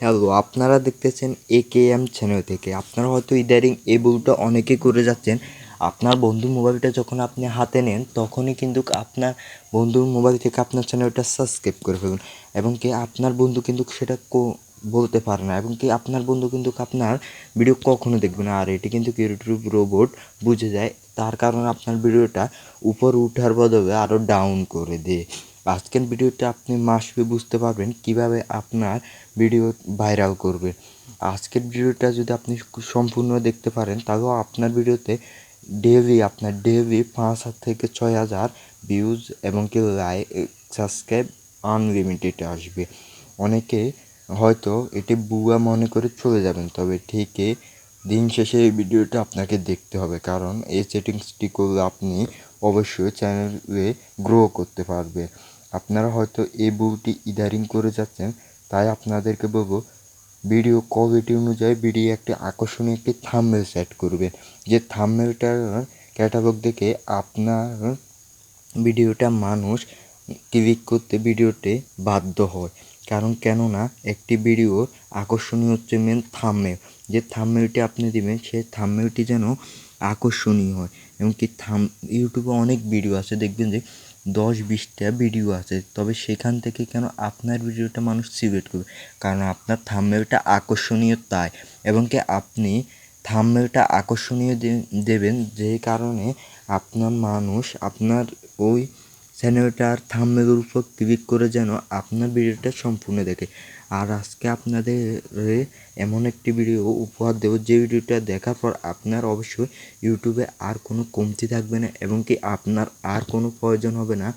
Hello আপনারা দেখতেছেন এ K M channel থেকে। আপনারা হয়তো ইদারিং এই ভুলটা অনেকে করে যাচ্ছেন। আপনার বন্ধুর মোবাইলটা যখন আপনি হাতে নেন, তখনই কিন্তু আপনার বন্ধুর মোবাইল থেকে আপনার চ্যানেলটা সাবস্ক্রাইব করে ফেলুন। এবং কি আপনার বন্ধু কিন্তু সেটা বলতে পারে না। এবং কি আপনার বন্ধু কিন্তু আপনার ভিডিও কখনো দেখবে না। আর এটি কিন্তু ইউটিউব রোবট বুঝে যায়। তার কারণে আপনার ভিডিওটা উপর উঠার বদলে আরও ডাউন করে দেয়। আজকের ভিডিওটা আপনি মাসবে বুঝতে পারবেন কীভাবে আপনার ভিডিও ভাইরাল করবে। আজকের ভিডিওটা যদি আপনি সম্পূর্ণ দেখতে পারেন তাহলেও আপনার ভিডিওতে ডেলি আপনার ডেলি পাঁচ হাজার থেকে ছয় হাজার ভিউজ এবং কি লাইক সাবস্ক্রাইব আনলিমিটেড আসবে। অনেকে হয়তো এটি বুয়া মনে করে চলে যাবেন, তবে ঠিকই দিন শেষে এই ভিডিওটা আপনাকে দেখতে হবে, কারণ এই সেটিংসটি করলে আপনি অবশ্যই চ্যানেলে গ্রো করতে পারবে। আপনারা হয়তো এই বুটি ইদারিং করে যাচ্ছেন, তাই আপনাদেরকে বলব, ভিডিও কোয়ালিটি অনুযায়ী ভিডিও একটি আকর্ষণীয় একটি থাম্বনেল সেট করবেন। যে থাম্বনেলটার ক্যাটালগ দেখে আপনার ভিডিওটা মানুষ ক্লিক করতে ভিডিওতে বাধ্য হয়। কারণ কেননা, একটি ভিডিও আকর্ষণীয় হচ্ছে মেন থাম্বনেল যে থাম্বনেলটি আপনি দেবেন, সেই থাম্বনেলটি যেন আকর্ষণীয় হয়। এমনকি থাম ইউটিউবে অনেক ভিডিও আছে, দেখবেন যে দশ বিশটা ভিডিও আছে, তবে সেখান থেকে কেন আপনার ভিডিওটা মানুষ সিলেক্ট করবে? কারণ আপনার থাম্বনেলটা আকর্ষণীয় তাই, এবং কি আপনি থাম্বনেলটা আকর্ষণীয় দেবেন যে কারণে আপনার মানুষ আপনার ওই চ্যানেলটার থাম্বনেলের উপর ক্লিক করে যেন আপনার ভিডিওটা সম্পূর্ণ দেখে। আর আজকে আপনাদের এমন একটি ভিডিও উপহার দেবো। যে ভিডিওটা দেখার পর আপনার অবশ্যই ইউটিউবে আর কোনো কমতি থাকবে না এবং কি আপনার আর কোনো প্রয়োজন হবে না।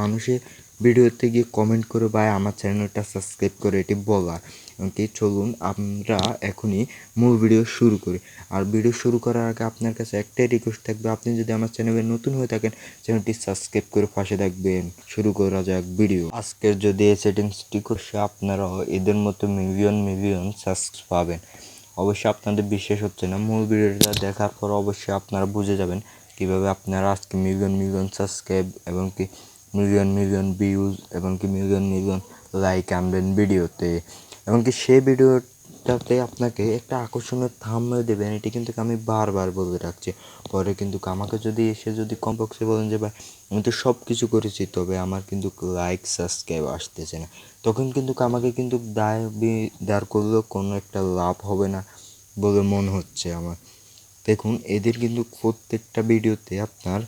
মানুষের ভিডিওতে গিয়ে কমেন্ট করে বা আমার চ্যানেলটা সাবস্ক্রাইব করে, এটি বলার। এমনকি চলুন আমরা এখনই মূল ভিডিও শুরু করি। আর ভিডিও শুরু করার আগে আপনার কাছে একটাই রিকোয়েস্ট থাকবে, আপনি যদি আমার চ্যানেলে নতুন হয়ে থাকেন চ্যানেলটি সাবস্ক্রাইব করে পাশে থাকবেন। শুরু করা যাক ভিডিও আজকের যদি এই সেটিংসটি করছে আপনারাও এদের মতো মিলিয়ন মিলিয়ন সাবস্ক্রাইব পাবেন। অবশ্যই আপনাদের বিশ্বাস হচ্ছে না, মূল ভিডিওটা দেখার পর অবশ্যই আপনারা বুঝে যাবেন কীভাবে আপনারা আজকে মিলিয়ন মিলিয়ন সাবস্ক্রাইব এবং কি মিলিয়ন মিলিয়ন ভিউজ এবং কি মিলিয়ন মিলিয়ন লাইক আনবেন ভিডিওতে এবং কি সেই ভিডিওটাতে আপনাকে একটা আকর্ষণীয় থাম্বনেল দেবেন, এটি কিন্তু আমি বারবার বলে রাখছি। পরে কিন্তু আমাকে যদি এসে যদি কমপক্ষে বলেন যে, ভাই, আমি তো সব কিছু করেছি, তবে আমার কিন্তু লাইক সাবস্ক্রাইব আসতেছে না। তখন কিন্তু আমাকে কিন্তু দায় দাঁড় করলেও কোনো একটা লাভ হবে না বলে মনে হচ্ছে আমার। দেখুন, এদের কিন্তু প্রত্যেকটা ভিডিওতে আপনার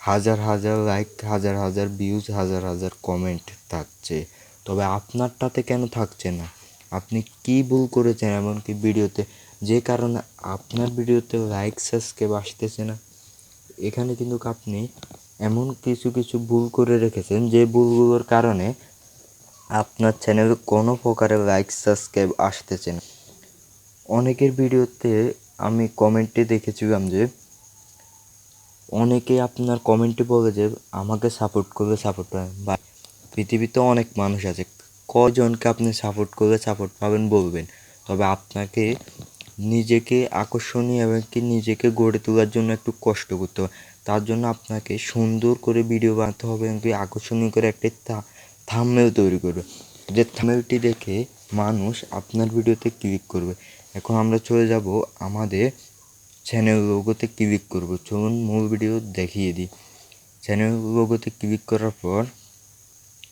হাজার হাজার লাইক হাজার হাজার ভিউজ হাজার হাজার কমেন্ট থাকছে। তবে আপনারটাতে কেন থাকছে না? আপনি কি ভুল করেছেন এমনকি ভিডিওতে? যে কারণে আপনার ভিডিওতে লাইক সাবস্ক্রাইব আসতেছে না। এখানে কিন্তু আপনি এমন কিছু কিছু ভুল করে রেখেছেন যে ভুলগুলোর কারণে আপনার চ্যানেলে কোনো প্রকারের লাইক সাবস্ক্রাইব আসতেছে না। অনেকের ভিডিওতে আমি কমেন্টে দেখেছিলাম যে অনেকে আপনার কমেন্টে বলে যে, আমাকে সাপোর্ট করবে সাপোর্ট পাবেন। বা পৃথিবীতে অনেক মানুষ আছে। কজনকে আপনি সাপোর্ট করলে সাপোর্ট পাবেন বলবেন। তবে আপনাকে নিজেকে আকর্ষণীয় এবং কি নিজেকে গড়ে তোলার জন্য একটু কষ্ট করতে হবে। তার জন্য আপনাকে সুন্দর করে ভিডিও বানাতে হবে এবং কি আকর্ষণীয় করে একটি থাম্বনেল তৈরি করবে। যে থাম্বনেলটি দেখে মানুষ আপনার ভিডিওতে ক্লিক করবে। এখন আমরা চলে যাব আমাদের চ্যানেল লোগোতে ক্লিক করব। চলুন মূল ভিডিও দেখিয়ে দিই। চ্যানেল লোগোতে ক্লিক করার পর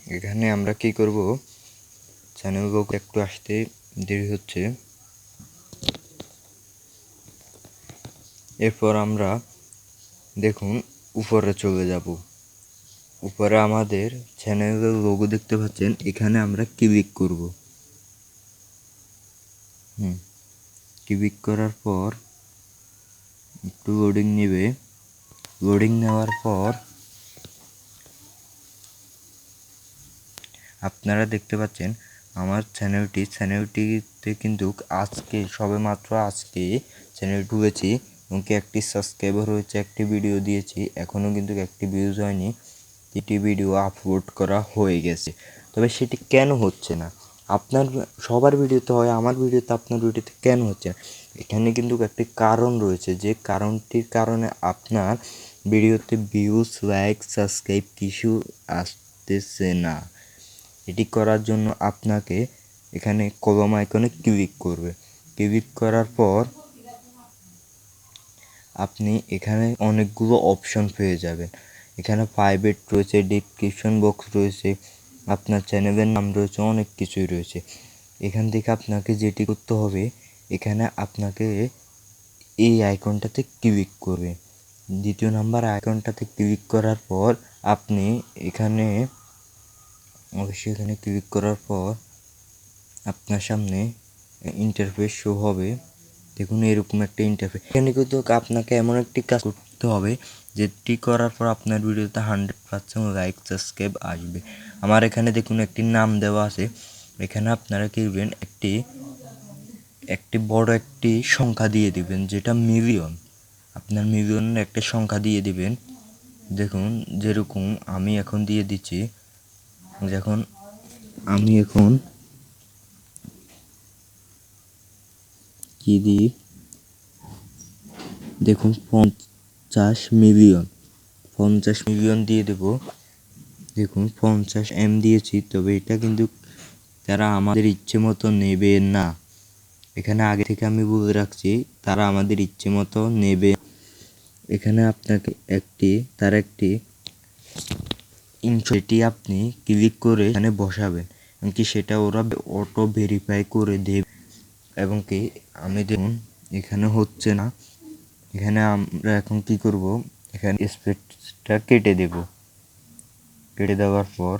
এখানে আমরা কি করব? চ্যানেল লোগো একটু আসতে দেরি হচ্ছে। এরপর আমরা দেখুন উপরে চলে যাব। উপরে আমাদের চ্যানেলের লোগো দেখতে পাচ্ছেন, এখানে আমরা ক্লিক করব। হুম ক্লিক করার পর একটু লোডিং নেবে। লোডিং নেওয়ার পর আপনারা দেখতে পাচ্ছেন, আমার চ্যানেলটি, চ্যানেলটিতে কিন্তু আজকে সবে মাত্র আজকে চ্যানেল ঢুকেছি এবং কি একটি সাবস্ক্রাইবার হয়েছে, একটি ভিডিও দিয়েছি, এখনও কিন্তু একটি ভিউজ হয়নি এটি ভিডিও আপলোড করা হয়ে গেছে। তবে সেটি কেন হচ্ছে না? আপনার সবার ভিডিওতে হয়, আমার ভিডিওতে আপনার ভিডিওতে কেন হচ্ছে না? এখানে কিন্তু একটি কারণ রয়েছে, যে কারণটির কারণে আপনার ভিডিওতে ভিউজ লাইক সাবস্ক্রাইব কিছু আসতেছে না। এটি করার জন্য আপনাকে এখানে কলম আইকনে ক্লিক করবে। ক্লিক করার পর আপনি এখানে অনেকগুলো অপশন পেয়ে যাবেন। এখানে প্রাইভেট রয়েছে ডিসক্রিপশন বক্স রয়েছে, আপনার চ্যানেলের নাম রয়েছে, অনেক কিছুই রয়েছে। এখান থেকে আপনাকে যেটি করতে হবে, এখানে আপনাকে এই আইকনটাতে ক্লিক করবে। দ্বিতীয় নাম্বার আইকনটাতে ক্লিক করার পর আপনি এখানে অবশ্যই এখানে ক্লিক করার পর আপনার সামনে ইন্টারফেস শো হবে। দেখুন, এরকম একটা ইন্টারফেস এখানে কিন্তু আপনাকে এমন একটি কাজ করতে হবে, যেটি করার পর আপনার ভিডিওতে হান্ড্রেড পার্সেন্ট লাইক সাবস্ক্রাইব আসবে। আমার এখানে দেখুন, একটি নাম দেওয়া আছে। এখানে আপনারা কি করবেন, একটি একটি বড় একটি সংখ্যা দিয়ে দিবেন, যেটা মিলিয়ন আপনার মিলিয়নের একটা সংখ্যা দিয়ে দিবেন। দেখুন, যেরকম আমি এখন দিয়ে দিচ্ছি যখন আমি এখন কি দিই? দেখুন, পঞ্চাশ মিলিয়ন। পঞ্চাশ মিলিয়ন দিয়ে দেব। দেখুন, পঞ্চাশ এম দিয়েছি, তবে এটা কিন্তু তারা আমাদের ইচ্ছে মতো নেবে না। এখানে আগে থেকে আমি বলে রাখছি, তারা আমাদের ইচ্ছে মতো নেবে। এখানে আপনাকে একটি, তার একটি সেটি আপনি ক্লিক করে এখানে বসাবেন। এমনকি সেটা ওরা অটো ভেরিফাই করে দেবে। এবং কি, আমি দেখুন, এখানে হচ্ছে না। এখানে আমরা এখন কি করব? এখানে স্পেসটা কেটে দেব। কেটে দেওয়ার পর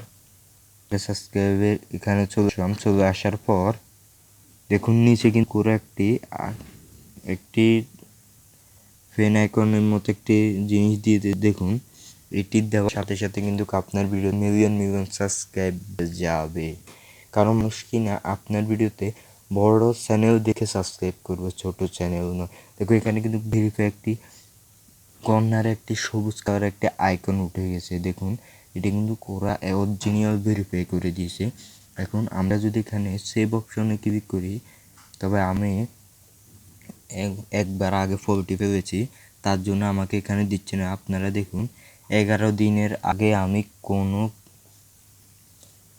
সাবস্ক্রাইবের এখানে চলে আসলাম। চলে আসার পর, দেখুন, নিচে কিন্তু পুরো একটি একটি ফেন আইকনের মতো একটি জিনিস দিয়ে দেখুন এটি দেওয়ার সাথে সাথে কিন্তু আপনার ভিডিও মিলিয়ন মিলিয়ন সাবস্ক্রাইব যাবে। কারণ মানুষ না, আপনার ভিডিওতে বড় চ্যানেল দেখে সাবস্ক্রাইব করবে, ছোট চ্যানেল নয়। দেখো, এখানে কিন্তু ভেরিফাই একটি কর্নারে একটি সবুজ কালার একটি আইকন উঠে গেছে। দেখুন, এটি কিন্তু ওরা অরিজিনাল ভেরিফাই করে দিয়েছে। এখন আমরা যদি এখানে সেভ অপশনে ক্লিক করি, তবে আমি এক- একবার আগে ফলটি পেয়েছি, তার জন্য আমাকে এখানে দিচ্ছে না। আপনারা দেখুন এগারো দিনের আগে আমি কোনো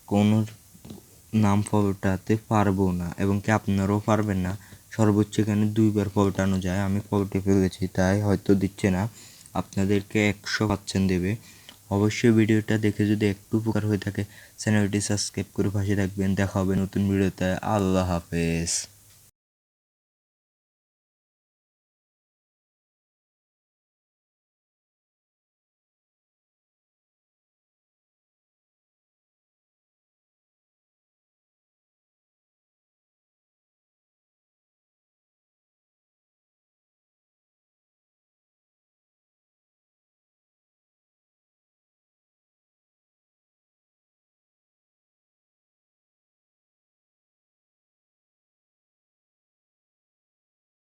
কোনো নাম ফলটাতে পারব না এবং কি আপনারাও পারবেন না? সর্বোচ্চ এখানে দুইবার ফলটানো যায়, আমি ফলটি ফেলেছি, তাই হয়তো দিচ্ছে না। আপনাদেরকে একশো পার্সেন্ট দেবে। অবশ্যই ভিডিওটা দেখে যদি একটু উপকার হয়ে থাকে, চ্যানেলটি সাবস্ক্রাইব করে পাশে থাকবেন। দেখা হবে নতুন ভিডিওতে। আল্লাহ হাফেজ।